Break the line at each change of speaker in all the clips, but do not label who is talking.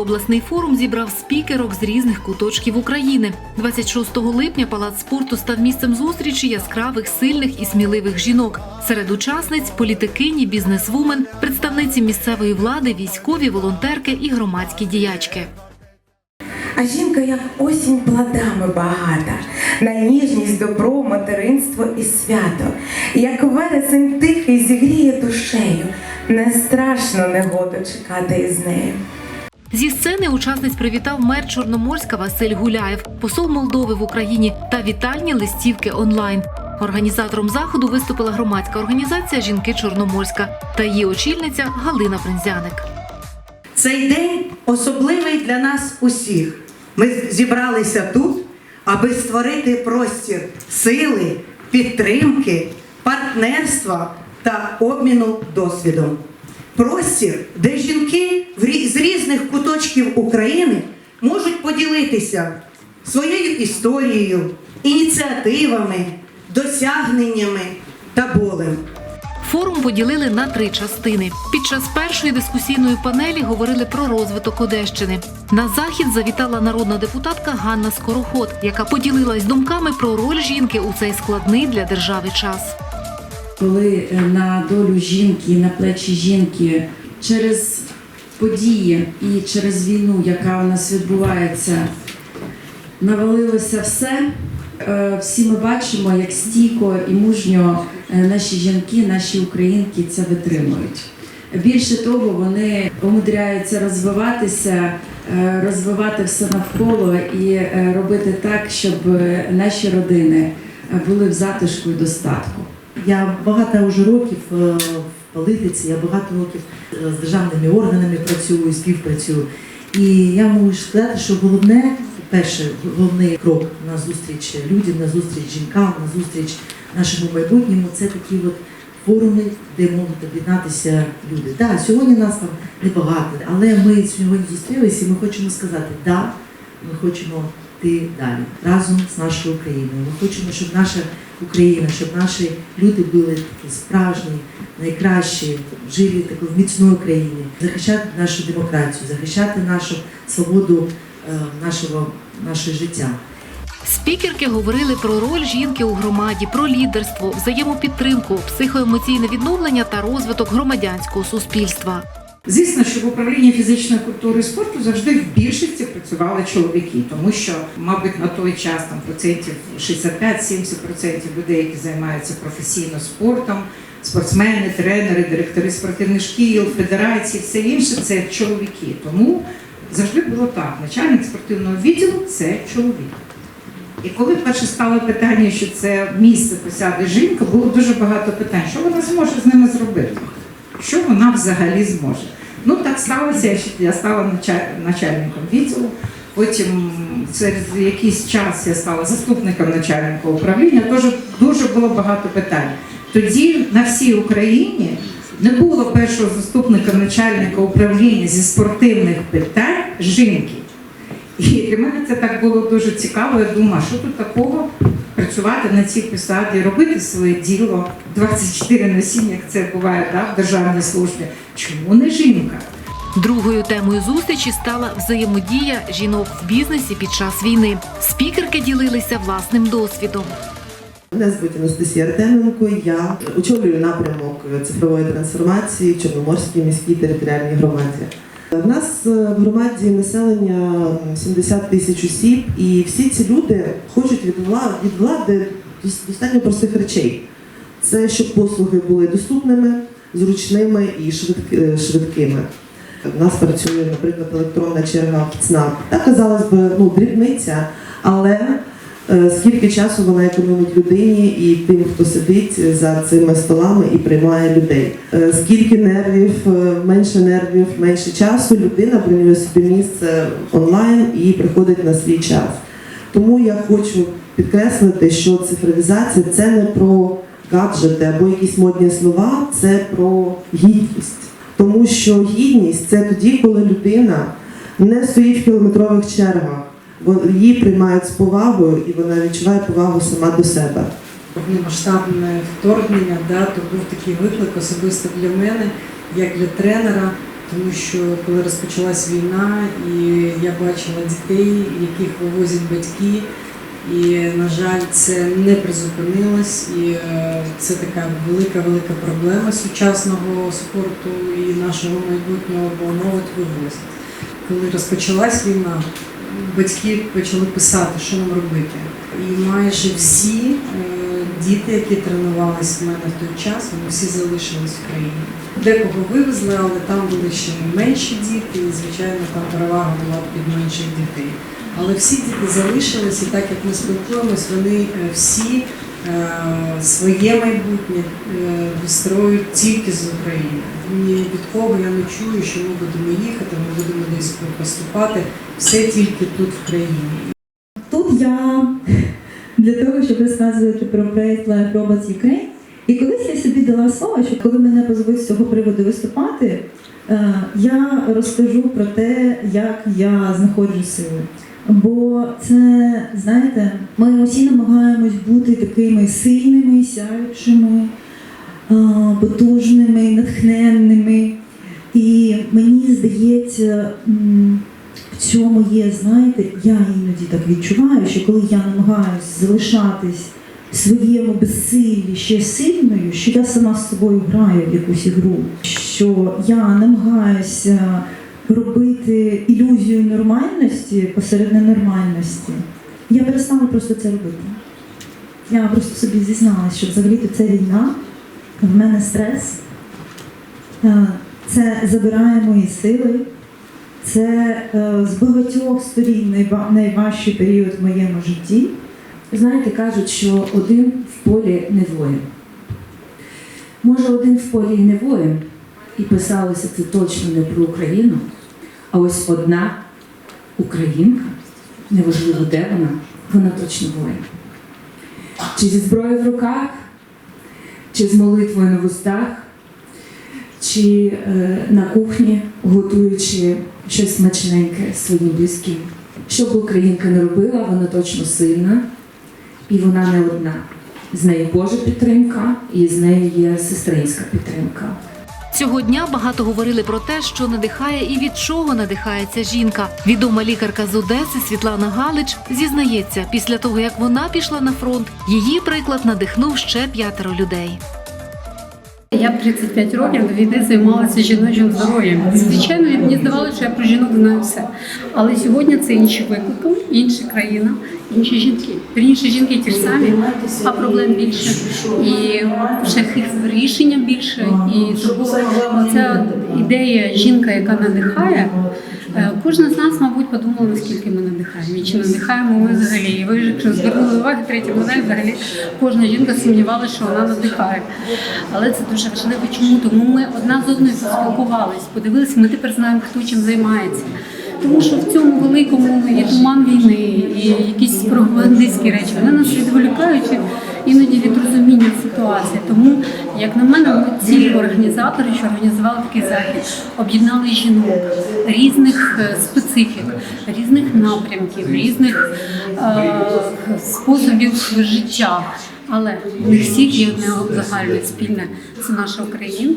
обласний форум зібрав спікерок з різних куточків України. 26 липня палац спорту став місцем зустрічі яскравих, сильних і сміливих жінок. Серед учасниць політикині, бізнесвумен, представниці місцевої влади, військові, волонтерки і громадські діячки.
А жінка, як осінь плодами багата, на ніжність, добро, материнство і свято, як вересень тихий зігріє душею, не страшно негоду чекати із нею.
Зі сцени учасниць привітав мер Чорноморська Василь Гуляєв, посол Молдови в Україні та вітальні листівки онлайн. Організатором заходу виступила громадська організація Жінки Чорноморська та її очільниця Галина Бринзяник.
Цей день особливий для нас усіх. Ми зібралися тут, аби створити простір сили, підтримки, партнерства та обміну досвідом. Простір, де жінки в рі- з різних куточків України можуть поділитися своєю історією, ініціативами, досягненнями та болем.
Форум поділили на три частини. Під час першої дискусійної панелі говорили про розвиток Одещини. На захід завітала народна депутатка Ганна Скороход, яка поділилась думками про роль жінки у цей складний для держави час.
коли е, на долю жінки, на плечі жінки через події і через війну, яка у нас відбувається, навалилося все. Е, Всі ми бачимо, як стійко і мужньо е, наші жінки, наші українки це витримують. Більше того, вони умудряються розвиватися, е, розвивати все навколо і робити так, щоб наші родини були в затишку і достатку.
Я багато вже років політиці, я багато років е, з державними органами працюю, співпрацюю. І я можу сказати, що головне, перше, головний крок на зустріч людям, на зустріч жінкам, на зустріч нашому майбутньому це такі от форуми, де можуть об'єднатися люди. Так, сьогодні нас там небагато, але ми сьогодні зустрілися і ми хочемо сказати, да, ми хочемо йти далі разом з нашою Україною. Ми хочемо, щоб наша Україна, щоб наші люди були такі справжні, найкращі, жили в міцної країні, захищати нашу демократію, захищати нашу свободу е, нашого, нашого життя.
Спікерки говорили про роль жінки у громаді, про лідерство, взаємопідтримку, психоемоційне відновлення та розвиток громадянського суспільства.
Звісно, що в управлінні фізичної культури і спорту завжди в більшості працювали чоловіки, тому що, мабуть, на той час там процентів 65-70% людей, які займаються професійно спортом, спортсмени, тренери, директори спортивних шкіл, федерацій, все інше це чоловіки. Тому завжди було так: начальник спортивного відділу це чоловік. І коли перше стало питання, що це місце посяде жінка, було дуже багато питань, що вона зможе з ними зробити що вона взагалі зможе. Ну так сталося, я стала начальником відділу. Потім через якийсь час я стала заступником начальника управління. Тож дуже було багато питань. Тоді на всій Україні не було першого заступника начальника управління зі спортивних питань жінки. І для мене це так було дуже цікаво. Я думаю, що тут такого працювати на цій посаді, робити своє діло 24 на 7, як це буває да, в державній службі. Чому не жінка?
Другою темою зустрічі стала взаємодія жінок в бізнесі під час війни. Спікерки ділилися власним досвідом.
Мене звуть Анастасія Артеменко. Я очолюю напрямок цифрової трансформації в Чорноморській міській територіальній громаді. В нас е, в громаді населення 70 тисяч осіб, і всі ці люди хочуть від влади, від влади достатньо простих речей. Це щоб послуги були доступними, зручними і е, швидкими. У нас працює, наприклад, електронна черга в ЦНАП. Так, казалось би, ну, дрібниця, але скільки часу вона економить людині і тим, хто сидить за цими столами і приймає людей. Е, Скільки нервів, е, менше нервів, менше часу людина бронює собі місце онлайн і приходить на свій час. Тому я хочу підкреслити, що цифровізація це не про гаджети або якісь модні слова, це про гідність. Тому що гідність це тоді, коли людина не стоїть в кілометрових чергах, її приймають з повагою і вона відчуває повагу сама до себе.
повномасштабне вторгнення, да, то був такий виклик особисто для мене, як для тренера, тому що коли розпочалась війна, і я бачила дітей, яких вивозять батьки, і, на жаль, це не призупинилось, і е, це така велика велика проблема сучасного спорту і нашого майбутнього, бо молодь вивозить. Коли розпочалась війна, батьки почали писати, що нам робити. І майже всі е, діти, які тренувалися в мене в той час, вони всі залишились в країні. Декого вивезли, але там були ще менші діти, і звичайно там перевага була під менших дітей. Але всі діти залишились, і так як ми спілкуємось, вони е, всі своє майбутнє е, вистроюють тільки з України. Ні від кого я не чую, що ми будемо їхати, ми будемо десь поступати. Все тільки тут в країні.
Тут я для того, щоб розказувати про проект Life Robots Ukraine. І колись я собі дала слово, що коли мене позвуть з цього приводу виступати, е, я розкажу про те, як я знаходжу сили. Бо це, знаєте, ми усі намагаємось бути такими сильними, сяючими, потужними, натхненними. І мені здається, в цьому є, знаєте, я іноді так відчуваю, що коли я намагаюся залишатись в своєму безсиллі ще сильною, що я сама з собою граю в якусь ігру, що я намагаюся робити ілюзію нормальності посеред ненормальності, я перестала просто це робити. Я просто собі зізналась, що взагалі-то це війна, в мене стрес, е, це забирає мої сили. Це е, з багатьох сторін найважчий період в моєму житті.
Знаєте, кажуть, що один в полі не воїн. Може, один в полі і не воїн, і писалося це точно не про Україну, а ось одна українка, неважливо де вона, вона точно воїн. Чи зі зброєю в руках, чи з молитвою на вустах, чи е, на кухні, готуючи щось смачненьке своїм близьким. Що б українка не робила, вона точно сильна, і вона не одна. З нею Божа підтримка, і з нею є сестринська підтримка.
Цього дня багато говорили про те, що надихає і від чого надихається жінка. Відома лікарка з Одеси Світлана Галич зізнається, після того як вона пішла на фронт, її приклад надихнув ще п'ятеро людей.
Я 35 років до війни займалася жіночим здоров'ям. Звичайно, мені здавалося, що я про жінок знаю все. Але сьогодні це інші виклики, інша країна, інші жінки. Вірніше, жінки ті ж самі, а проблем більше. І шляхів рішення більше. І тому ця ідея жінка, яка надихає. е, Кожна з нас, мабуть, подумала, наскільки ми надихаємо. І чи надихаємо ми взагалі. І ви ж звернули увагу, третя модель взагалі кожна жінка сумнівалася, що вона надихає. Але це дуже важливо. Чому? Тому ми одна з одною поспілкувались, подивилися, ми тепер знаємо, хто чим займається. Тому що в цьому великому є туман війни, і якісь пропагандистські речі, вони нас відволікають іноді від розуміння ситуації. Тому, як на мене, ми ці організатори, що організували такий захід, об'єднали жінок різних е, специфік, різних напрямків, різних е, способів життя. Але у них всіх є одне загальне спільне це наша Україна,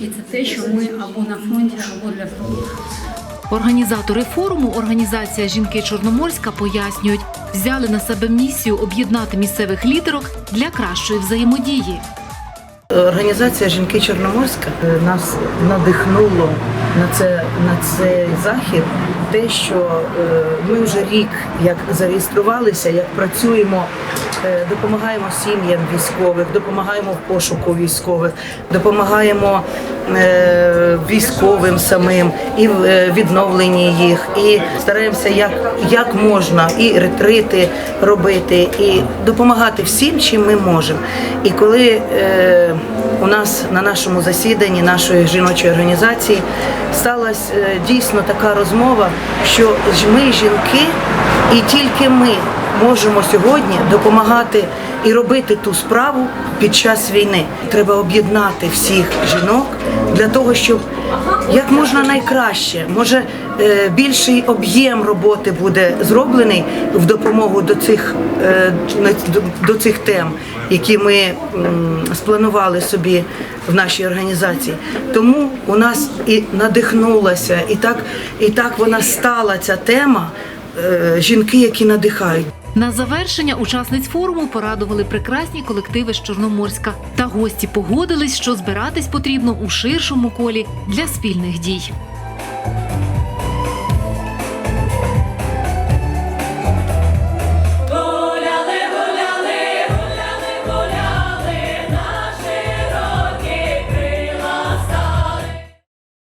і це те, що ми або на фронті, або для фронту.
Організатори форуму Організація Жінки Чорноморська пояснюють, взяли на себе місію об'єднати місцевих лідерок для кращої взаємодії.
Організація Жінки Чорноморська е, нас надихнуло на це на цей захід. Те, що е, ми вже рік як зареєструвалися, як працюємо, допомагаємо сім'ям військових, допомагаємо в пошуку військових, допомагаємо е, військовим самим і в е, відновленні їх, і стараємося як, як можна і ретрити робити, і допомагати всім, чим ми можемо. І коли е, у нас на нашому засіданні нашої жіночої організації сталася е, дійсно така розмова, що ми жінки, і тільки ми можемо сьогодні допомагати і робити ту справу під час війни. Треба об'єднати всіх жінок для того, щоб як можна найкраще, може е, більший об'єм роботи буде зроблений в допомогу до цих, е, до цих тем, які ми спланували собі в нашій організації. Тому у нас і надихнулася, і так, і так вона стала ця тема е, жінки, які надихають.
На завершення учасниць форуму порадували прекрасні колективи з Чорноморська. Та гості погодились, що збиратись потрібно у ширшому колі для спільних дій.